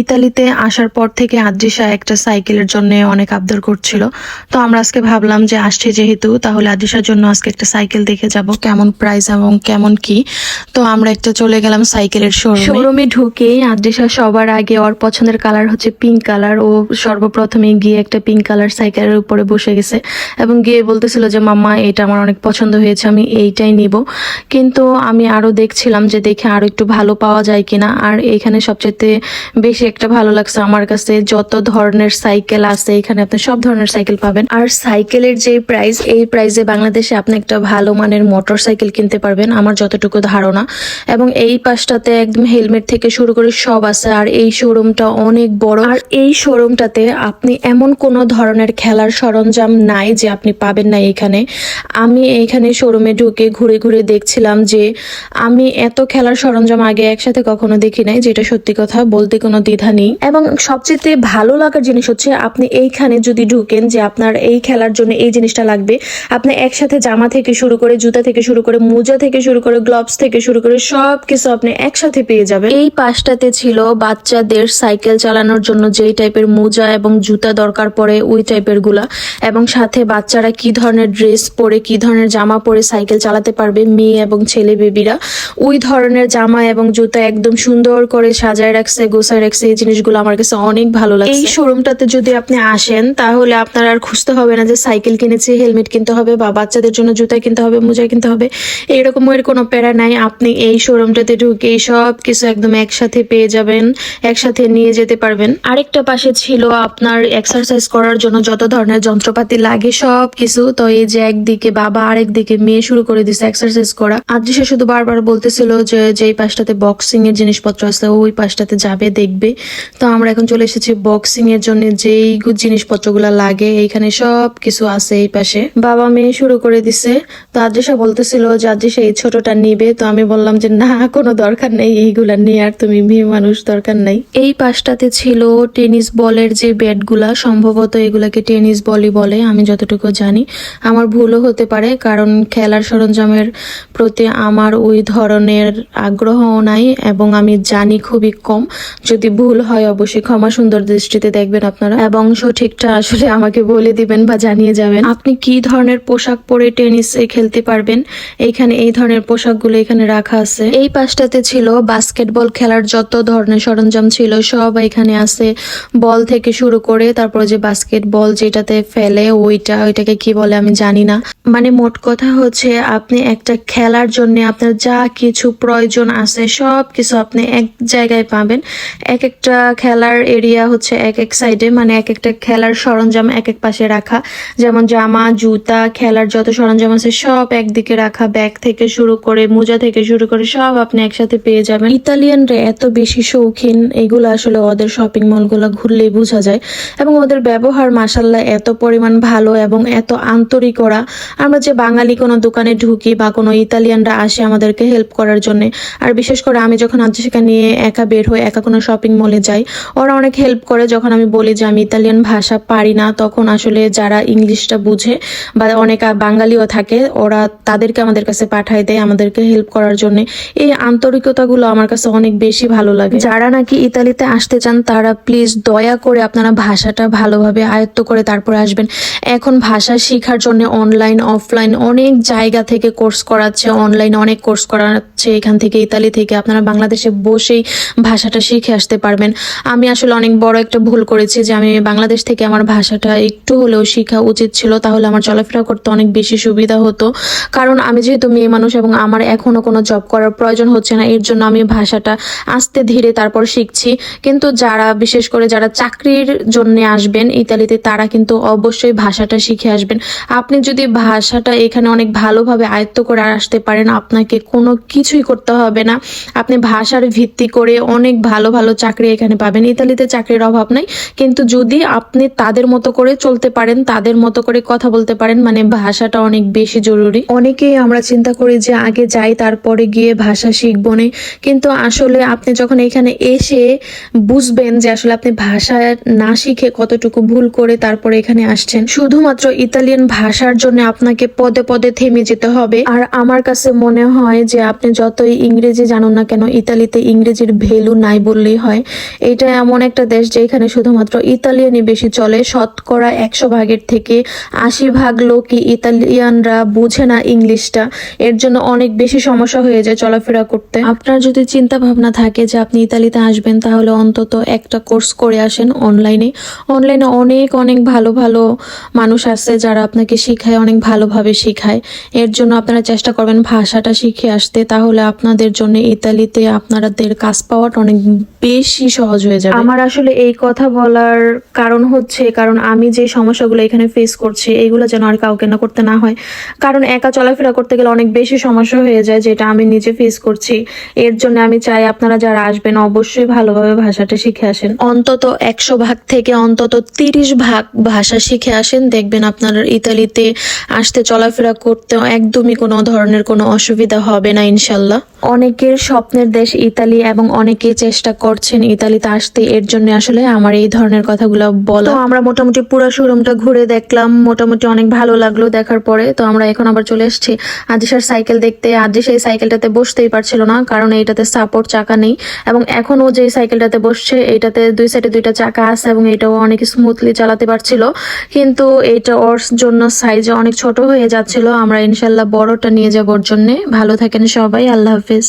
ইতালিতে আসার পর থেকে আদ্রিসা একটা সাইকেলের জন্য অনেক আবদার করছিল। তো আমরা আজকে ভাবলাম যে আসছে যেহেতু, তাহলে আদ্রিসার জন্য আজকে একটা সাইকেল দেখে যাব, কেমন প্রাইস এবং কেমন কি। তো আমরা একটা চলে গেলাম সাইকেলের শোরুমে ঢুকে আদ্রিসা সবার আগে ওর পছন্দের কালার হচ্ছে পিঙ্ক কালার ও সর্বপ্রথমে গিয়ে একটা পিঙ্ক কালার সাইকেলের উপরে বসে গেছে এবং গিয়ে বলতেছিল যে, মাম্মা, এটা আমার অনেক পছন্দ হয়েছে, আমি এইটাই নিব। কিন্তু আমি আরও দেখছিলাম যে, দেখে আরও একটু ভালো পাওয়া যায় কিনা। আর এখানে সবচেয়ে বেশি একটা ভালো লাগছে আমার কাছে। যত ধরনের সাইকেল আছে, এখানে আপনি সব ধরনের সাইকেল পাবেন। আর সাইকেলের যে প্রাইস এই প্রাইসে বাংলাদেশে আপনি একটা ভালো মানের মোটর সাইকেল কিনতে পারবেন, আমার যতটুকু ধারণা। এবং এই পাশটাতে একদম হেলমেট থেকে শুরু করে সব আছে, আর এই শোরুমটা অনেক বড়। আর এই শোরুমটাতে আপনি এমন কোনো ধরনের খেলার সরঞ্জাম নাই যে আপনি পাবেন না এখানে। আমি এইখানে শোরুমে ঢুকে ঘুরে ঘুরে দেখছিলাম যে, আমি এত খেলার সরঞ্জাম আগে একসাথে কখনো দেখি নাই, যেটা সত্যি কথা, বলতে কোনো দ্বিধা নেই। এবং সবচেয়ে ভালো লাগার জিনিস হচ্ছে আপনি এইখানে যদি ঢুকেন যে আপনার এই খেলার জন্য এই জিনিসটা লাগবে, আপনি একসাথে জামা থেকে শুরু করে, জুতা থেকে শুরু করে, মোজা থেকে শুরু করে গ্লোভস থেকে শুরু করে সব কিছু আপনি একসাথে পেয়ে যাবেন। এই পাশটাতে ছিল বাচ্চাদের সাইকেল চালানোর জন্য যেই টাইপের মোজা এবং জুতা দরকার পড়ে ওই টাইপেরগুলা এবং সাথে বাচ্চারা কি ধরনের ড্রেস পরে, কি ধরনের জামা পরে সাইকেল চালাতে পারবে, মেয়ে এবং ছেলে বেবিরা ওই ধরনের জামা এবং জুতা একদম সুন্দর করে সাজায় রাখছে, গোছায় রাখছে এই জিনিসগুলো আমার কাছে অনেক ভালো লাগছে। এই শোরুমটাতে যদি আপনি আসেন তাহলে আপনার আর খুঁজতে হবে না যে সাইকেল কিনেছি হেলমেট কিনতে হবে বা বাচ্চাদের জন্য জুতা কিনতে হবে মোজা কিনতে হবে। এরকমের কোনো প্যারা নাই। আপনি এই শোরুমটাতে ঢুকে সব কিছু একদম একসাথে পেয়ে যাবেন একসাথে নিয়ে যেতে পারবেন। আরেকটা পাশে ছিল আপনার এক্সারসাইজ করার জন্য যত ধরনের যন্ত্রপাতি লাগে সব কিছু তো এই যে একদিকে বাবা আরেক দিকে মেয়ে শুরু করে দিছে এক্সারসাইজ করা। আদৃশ্য শুধু বারবার বলতেছিল যে যেই পাশটাতে বক্সিং এর জিনিসপত্র আছে ওই পাশটাতে যাবে দেখবে। তো আমরা এখন চলে এসেছি বক্সিং এর জন্য, যেই জিনিসপত্রগুলো লাগে, এইখানে সব কিছু আছে এই পাশে। বাবা মেয়ে শুরু করে দিছে। তো আদৃশা বলতেছিল যে আদৃশা এই ছোটটা নিবে। তো আমি বললাম যে, না, কোনো দরকার নেই, এইগুলা নিয়ে আর তুমি মেয়ে মানুষ দরকার নাই। এই পাশটাতে ছিল টেনিস বলের যে ব্যাটগুলা, সম্ভবত এগুলাকে টেনিস বলই বলে, আমি যতটুকু জানি। আমার ভুলও হতে পারে, কারণ খেলার সরঞ্জামের প্রতি আমার ওই ধরনের আগ্রহও নাই, এবং আমি জানি খুবই কম। যদি ভুল হয় অবশ্যই, ক্ষমা সুন্দর দৃষ্টিতে দেখবেন আপনারা। এবং সঠিকটা আসলে আমাকে বলে দিবেন বা জানিয়ে যাবেন। আপনি কি ধরনের পোশাক পরে টেনিস খেলতে পারবেন? এইখানে এই ধরনের পোশাকগুলো এখানে রাখা আছে। এই পাশটাতে ছিল বাস্কেটবল খেলার যত ধরনের সরঞ্জাম ছিল, সব এখানে আছে। বল থেকে শুরু করে তারপরে যে বাস্কেটবল যেটাতে ফেলে, ওইটা, ওইটাকে কি বলে আমি জানি না। মানে মোট কথা হচ্ছে, আপনি একটা খেলার জন্য আপনার যা কিছু প্রয়োজন আছে সব কিছু আপনি এক জায়গায় পাবেন। এক একটা খেলার এরিয়া হচ্ছে এক এক সাইডে মানে এক একটা খেলার সরঞ্জাম এক এক পাশে রাখা। যেমন জামা, জুতা, খেলার যত সরঞ্জাম আছে সব একদিকে রাখা। ব্যাগ থেকে শুরু করে, মোজা থেকে শুরু করে সব আপনি একসাথে পেয়ে যাবেন। ইতালিয়ানরা এত বেশি শৌখিন, এগুলো আসলে ওদের শপিং মলগুলো ঘুরলেই বোঝা যায়। এবং ওদের ব্যবহার মাসাল্লাহ এত পরিমাণ ভালো এবং এত আন্তরিক ওরা আমরা যে বাঙালি কোনো দোকানে ঢুকি বা কোনো ইতালিয়ানরা আসে আমাদেরকে হেল্প করার জন্য। আর বিশেষ করে আমি যখন আজ্জিকা নিয়ে একা বের হই একা কোনো শপিং মলে যাই। ওরা অনেক হেল্প করে যখন আমি বলি যে আমি ইতালিয়ান ভাষা পারি না, তখন আসলে যারা ইংলিশটা বুঝে বা অনেক বাঙালিও থাকে, ওরা তাদেরকে আমাদের কাছে পাঠায় দেয় আমাদেরকে হেল্প করার জন্য। এই আন্তরিকতাগুলো আমার কাছে অনেক বেশি ভালো লাগে। যারা নাকি ইতালিতে আসতে চান, তারা প্লিজ দয়া করে আপনারা ভাষাটা ভালোভাবে আয়ত্ত করে তারপরে আসবেন। এখন ভাষা শেখার জন্য অনলাইন অফলাইন অনেক জায়গা থেকে কোর্স করাচ্ছে অনলাইন অনেক কোর্স করাচ্ছে। এখান থেকে ইতালি থেকে আপনারা বাংলাদেশে বসেই ভাষাটা শিখে আসতে পারবেন। আমি আসলে অনেক বড় একটা ভুল করেছি যে আমি বাংলাদেশ থেকে আমার ভাষাটা একটু হলেও শেখা উচিত ছিল, তাহলে আমার চলাফেরা করতে অনেক বেশি সুবিধা হতো। কারণ আমি যেহেতু মেয়ে মানুষ এবং আমার এখনও কোনো জব করার প্রয়োজন হচ্ছে না, এর জন্য আমি ভাষাটা আস্তে ধীরে তারপর শিখছি। কিন্তু যারা, বিশেষ করে যারা চাকরির জন্য আসবেন ইতালিতে, তারা কিন্তু অবশ্যই ভাষাটা শিখে আসবেন। আপনি যদি ভাষাটা এখানে অনেক ভালোভাবে আয়ত্ত করে আসতে পারেন, আপনাকে কোনো কিছুই করতে হবে না। আপনি ভাষার ভিত্তি করে অনেক ভালো ভালো চাকরি এখানে পাবেন। ইতালিতে চাকরির অভাব নাই। কিন্তু যদি আপনি তাদের মতো করে চলতে পারেন, তাদের মতো করে কথা বলতে পারেন মানে ভাষাটা অনেক বেশি জরুরি। অনেকেই আমরা চিন্তা করি যে আগে যাই, তারপরে গিয়ে ভাষা শিখব না। কিন্তু আসলে আপনি যখন এখানে এসে বুঝবেন যে আসলে আপনি ভাষা না শিখে কতটুকু ভুল করে তারপরে এখানে আসছেন, শুধুমাত্র ইতালিয়ান ভাষার জন্য আপনাকে পদে পদে থেমে যেতে হবে। আর আমার কাছে মনে হয় যে আপনি যতই ইংরেজি জানুন না কেন, ইতালিতে ইংরেজির ভ্যালু নাই বললেই হয়। এটা এমন একটা দেশ যেখানে শুধুমাত্র ইতালিয়ানই বেশি চলে। শতকরা একশো ভাগের থেকে আশি ভাগ লোকই ইতালিয়ানরা বুঝে না ইংলিশটা। এর জন্য অনেক বেশি সমস্যা হয়ে যায় চলাফেরা করতে। আপনার যদি চিন্তা ভাবনা থাকে যে আপনি ইতালিতে আসবেন, তাহলে অন্তত একটা কোর্স করে আসেন অনলাইনে। অনলাইনে অনেক অনেক ভালো ভালো মানুষ আছে যারা আপনাকে শিখায়, অনেক ভালোভাবে শিখায়। এর জন্য আপনারা চেষ্টা করবেন ভাষাটা শিখে আসতে। তাহলে আপনাদের জন্য ইতালিতে আপনাদের কাজ পাওয়াটা অনেক বেশি সহজ হয়ে যাবে। আমার আসলে এই কথা বলার কারণ হচ্ছে কারণ আমি যে সমস্যাগুলো এখানে ফেস করছি এইগুলো যেন আর কাউকে না করতে না হয়। কারণ একা চলাফেরা করতে গেলে অনেক বেশি সমস্যা হয়ে যায় যেটা আমি নিজে ফেস করছি। এর জন্য আমি চাই আপনারা যারা আসবেন অবশ্যই ভালোভাবে ভাষাটা শিখে আসেন। অন্তত একশো ভাগ থেকে অন্তত তিরিশ ভাগ ভাষা শিখে আসেন। দেখবেন আপনার ইতালিতে আসতে চলাফেরা করতে একদমই কোনো ধরনের কোনো অসুবিধা হবে না ইনশাল্লাহ। অনেকের স্বপ্নের দেশ ইতালি এবং অনেকে চেষ্টা করছেন ইতালিতে আসতে এর জন্য আসলে আমার এই ধরনের কথাগুলো বলা। আমরা মোটামুটি পুরো শোরুমটা ঘুরে দেখলাম, মোটামুটি অনেক ভালো লাগল দেখার পরে। তো আমরা এখন আবার চলে এসেছি আদিশার সাইকেল দেখতে। আদিশ এই সাইকেলটাতে বসতেই পারছিল না, কারণ এইটাতে সাপোর্ট চাকা নেই। এবং এখন ও যে সাইকেলটাতে বসছে, এইটাতে দুই সাইডে দুইটা চাকা আছে এবং এটাও অনেক স্মুথলি চালাতে পারছিল। কিন্তু এটা ওর জন্য সাইজে অনেক ছোট হয়ে যাচ্ছিল। আমরা ইনশাল্লাহ বড়টা নিয়ে যাব ওর জন্য। ভালো থাকেন সবাই, আল্লাহ হাফিজ।